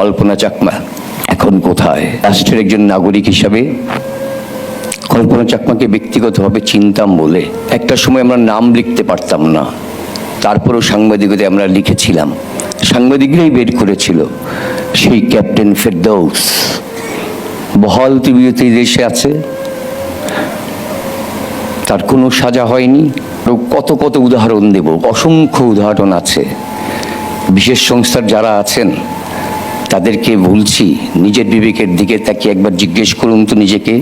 কল্পনা চাকমা, এখন কোথায়? রাষ্ট্রের একজন নাগরিক হিসাবে কল্পনা চাকমাকে ব্যক্তিগতভাবে চিনতাম বলে একটা সময় আমরা নাম লিখতে পারতাম না। তারপরও সাংবাদিকতায় আমরা লিখেছিলাম। সাংবাদিকরাই বের করেছিল সেই ক্যাপ্টেন ফেরদৌস। বহাল টিভিতে দেশে আছে। তার কোনো সাজা হয়নি। কত কত উদাহরণ দেব। অসংখ্য উদাহরণ আছে। বিশেষ সংস্থার যারা আছেন তাদেরকে বলছি নিজের বিবেকের দিকে তাকে একবার জিজ্ঞেস করুন তো নিজেকে,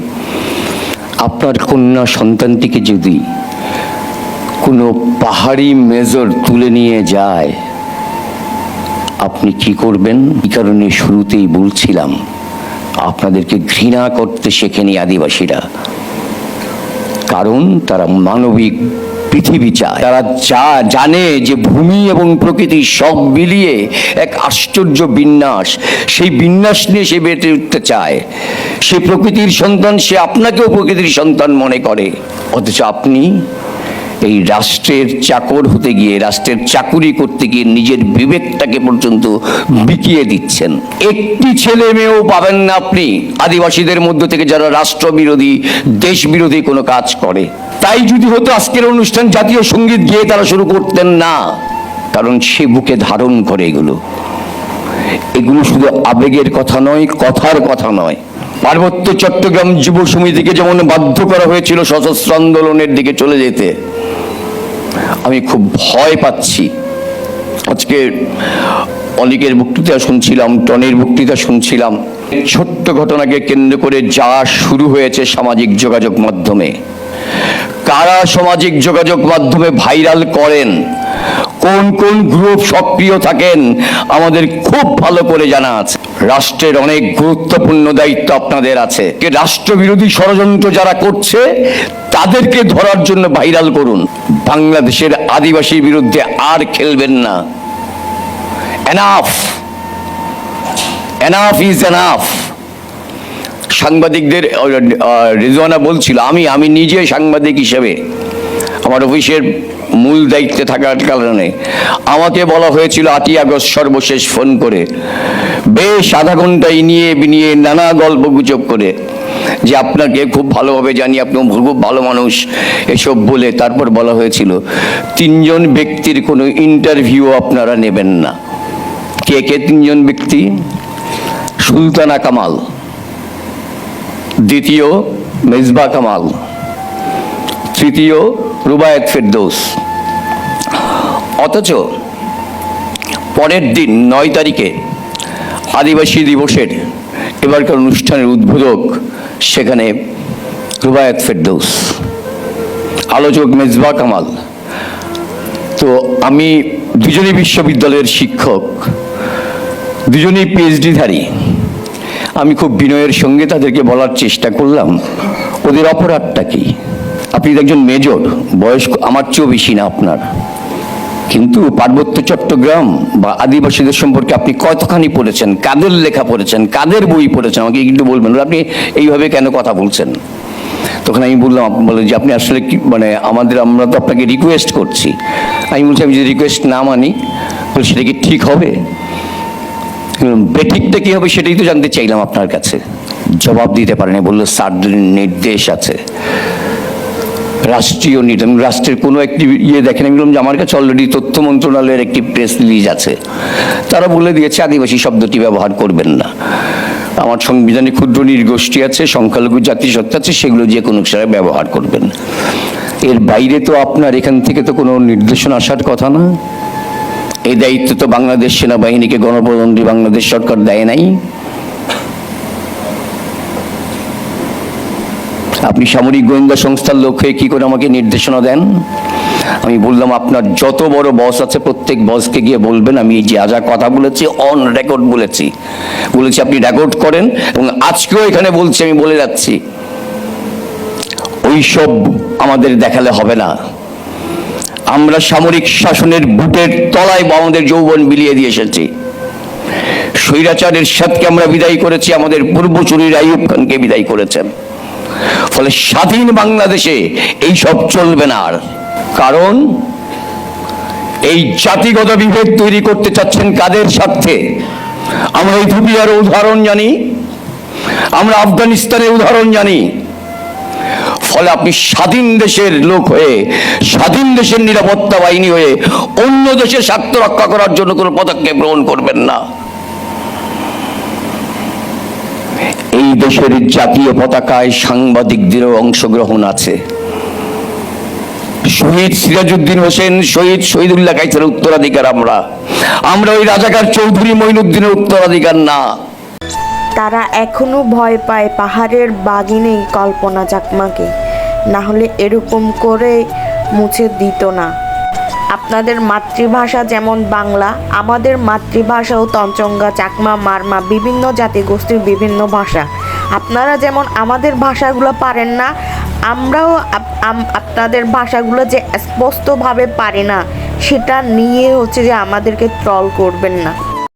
আপনার কন্যা সন্তানটিকে যদি কোনো পাহাড়ি মেজর তুলে নিয়ে যায়, আপনি কি করবেন? এই কারণে শুরুতেই বলছিলাম, আপনাদেরকে ঘৃণা করতে শেখেনি আদিবাসীরা। কারণ তারা মানবিক পৃথিবী চায়। তারা চা জানে যে ভূমি এবং প্রকৃতি সব মিলিয়ে এক আশ্চর্য বিন্যাস। সেই বিন্যাস নিয়ে সে বেঁচে উঠতে চায়। সে প্রকৃতির সন্তান, সে আপনাকেও প্রকৃতির সন্তান মনে করে। অথচ আপনি এই রাষ্ট্রের চাকর হতে গিয়ে, রাষ্ট্রের চাকুরি করতে গিয়ে নিজের বিবেকটাকে পর্যন্ত বিকিয়ে দিচ্ছেন। একটি ছেলে মেয়েও পাবেন না আপনি। আদিবাসীদের মধ্য থেকে যারা রাষ্ট্রবিরোধী দেশ বিরোধী কোনো কাজ করে। তাই যদি হতো আজকের অনুষ্ঠান জাতীয় সংগীত গিয়ে তারা শুরু করতেন না। কারণ সে বুকে ধারণ করে এগুলো। এগুলো শুধু আবেগের কথা নয়, কথার কথা নয়। পার্বত্য চট্টগ্রাম যুব সমিতিকে যেমন বাধ্য করা হয়েছিল সশস্ত্র আন্দোলনের দিকে চলে যেতে, আমি খুব ভয় পাচ্ছি। আজকে অনেকের বক্তৃতা শুনছিলাম, টনের বক্তৃতা শুনছিলাম। ছোট্ট ঘটনাকে কেন্দ্র করে যা শুরু হয়েছে সামাজিক যোগাযোগ মাধ্যমে। কারা সামাজিক যোগাযোগ মাধ্যমে ভাইরাল করেন? কোন কোন গ্রুপ সক্রিয় থাকেন? আমাদের খুব ভালো করে জানা আছে। রাষ্ট্রের অনেক গুরুত্বপূর্ণ দায়িত্ব আপনাদের আছে। রাষ্ট্রবিরোধী ষড়যন্ত্র যারা করছে, তাদেরকে ধরার জন্য ভাইরাল করুন। বাংলাদেশের আদিবাসীর বিরুদ্ধে আর খেলবেন না। এনাফ এনাফ ইজ এনাফ সাংবাদিকদের রিজওয়ানা বলছিল, আমি আমি নিজে সাংবাদিক হিসেবে আমার অফিসের মূল দায়িত্বে থাকার কারণে। আমাকে বলা হয়েছিল আটই আগস্ট সর্বশেষ ফোন করে। বেশ আধা ঘণ্টা নিয়ে বিনিয়ে নানা গল্প গুজব করে যে আপনাকে খুব ভালোভাবে জানি, আপনি খুব ভালো মানুষ, এসব বলে তারপর বলা হয়েছিল, তিনজন ব্যক্তির কোনো ইন্টারভিউ আপনারা নেবেন না। কে কে তিনজন ব্যক্তি? সুলতানা কামাল। দ্বিতীয় মেজবা কামাল। তৃতীয় রুবায়েত ফেরদৌস। অথচ পরের দিন নয় তারিখে আদিবাসী দিবসের এবারকার অনুষ্ঠানের উদ্বোধক সেখানে রুবায়েত ফেরদৌস। আলোচক মেজবা কামাল। তো আমি দুজনই বিশ্ববিদ্যালয়ের শিক্ষক, দুজনেই পিএইচডিধারী আমি খুব বিনয়ের সঙ্গে তাদেরকে বলার চেষ্টা করলাম। ওদের অপরাধটা কি? আপনি একজন মেজর বয়স আমার চেয়েও বেশি না আপনার। কিন্তু পার্বত্য চট্টগ্রাম বা আদিবাসীদের সম্পর্কে আপনি কতখানি পড়েছেন, কাদের লেখা পড়েছেন, কাদের বই পড়েছেন, আমাকে একটু বলবেন আপনি এইভাবে কেন কথা বলছেন? তখন আমি বললাম বলে যে আপনি আসলে কি মানে আমাদের, আমরা তো আপনাকে রিকোয়েস্ট করছি। আমি বলছি, আমি যদি রিকোয়েস্ট না মানি, তাহলে সেটা কি ঠিক হবে? বেঠিকটা কি হবে সেটাই তো জানতে চাইলাম আপনার কাছে। জবাব দিতে পারেনি, বলল স্যারদের নির্দেশ আছে। রাষ্ট্রীয় নির্দেশ রাষ্ট্রের কোনো একটি ইয়ে দেখেন, আমি বললাম যে আমার কাছে অলরেডি তথ্য মন্ত্রণালয়ের একটি প্রেস রিলিজ আছে। তারা বলে দিয়েছে, আদিবাসী শব্দটি ব্যবহার করবেন না। আমার সংবিধানে ক্ষুদ্র নির্গোষ্ঠী আছে, সংখ্যালঘু জাতিসত্তা আছে, সেগুলো যে কোনো সারা ব্যবহার করবেন। এর বাইরে তো আপনার এখান থেকে তো কোনো নির্দেশনা আসার কথা না। এই দায়িত্ব তো বাংলাদেশ সেনাবাহিনীকে গণপ্রজাতন্ত্রী বাংলাদেশ সরকার দেয় নাই। আপনি সামরিক গোয়েন্দা সংস্থার লোক হয়ে কি করে আমাকে নির্দেশনা দেন? আমি বললাম, আপনার যত বড় বস আছে, প্রত্যেক বসকে গিয়ে বলবেন, আমি এই যা যা কথা বলেছি অন রেকর্ড বলেছি। বলেছি, আপনি রেকর্ড করেন এবং আজকেও এখানে বলছি, আমি বলে যাচ্ছি। ওইসব আমাদের দেখালে হবে না। আমরা সামরিক শাসনের বুটের তলায় আমাদের যৌবন বিলিয়ে দিয়ে এসেছি। স্বৈরাচারের সাথকে আমরা বিদায় করেছি, আমাদের পূর্বচুরির আইয়ুব খানকে বিদায় করেছেন। ফলে স্বাধীন বাংলাদেশে এই সব চলবে না আর। কারণ এই জাতিগত বিভেদ তৈরি করতে চাচ্ছেন কাদের স্বার্থে? আমরা ইথিওপিয়ার উদাহরণ জানি, আমরা আফগানিস্তানের উদাহরণ জানি। ফলে আপনি স্বাধীন দেশের লোক হয়ে, স্বাধীন দেশের নিরাপত্তা বাহিনী হয়ে অন্য দেশের স্বার্থ রক্ষা করার জন্য কোনো পদক্ষেপ গ্রহণ করবেন না। এই দেশের জাতীয় পতাকায় সাংবাদিকদেরও অংশগ্রহণ আছে। শহীদ সিরাজউদ্দিন হোসেন, শহীদ শহীদুল্লাহ কাইসের উত্তরাধিকার আমরা। আমরা ওই রাজাকার চৌধুরী মঈনুদ্দিনের উত্তরাধিকার না। তারা এখনও ভয় পায় পাহাড়ের বাগিনে কল্পনা চাকমাকে না হলে এরকম করে মুছে দিত না। আপনাদের মাতৃভাষা যেমন বাংলা, আমাদের মাতৃভাষাও তঞ্চঙ্গা, চাকমা, মারমা, বিভিন্ন জাতিগোষ্ঠীর বিভিন্ন ভাষা। আপনারা যেমন আমাদের ভাষাগুলো পারেন না, আমরাও আম- আপনাদের ভাষাগুলো যে স্পষ্টভাবে পারি না, সেটা নিয়ে হচ্ছে যে আমাদেরকে ট্রল করবেন না।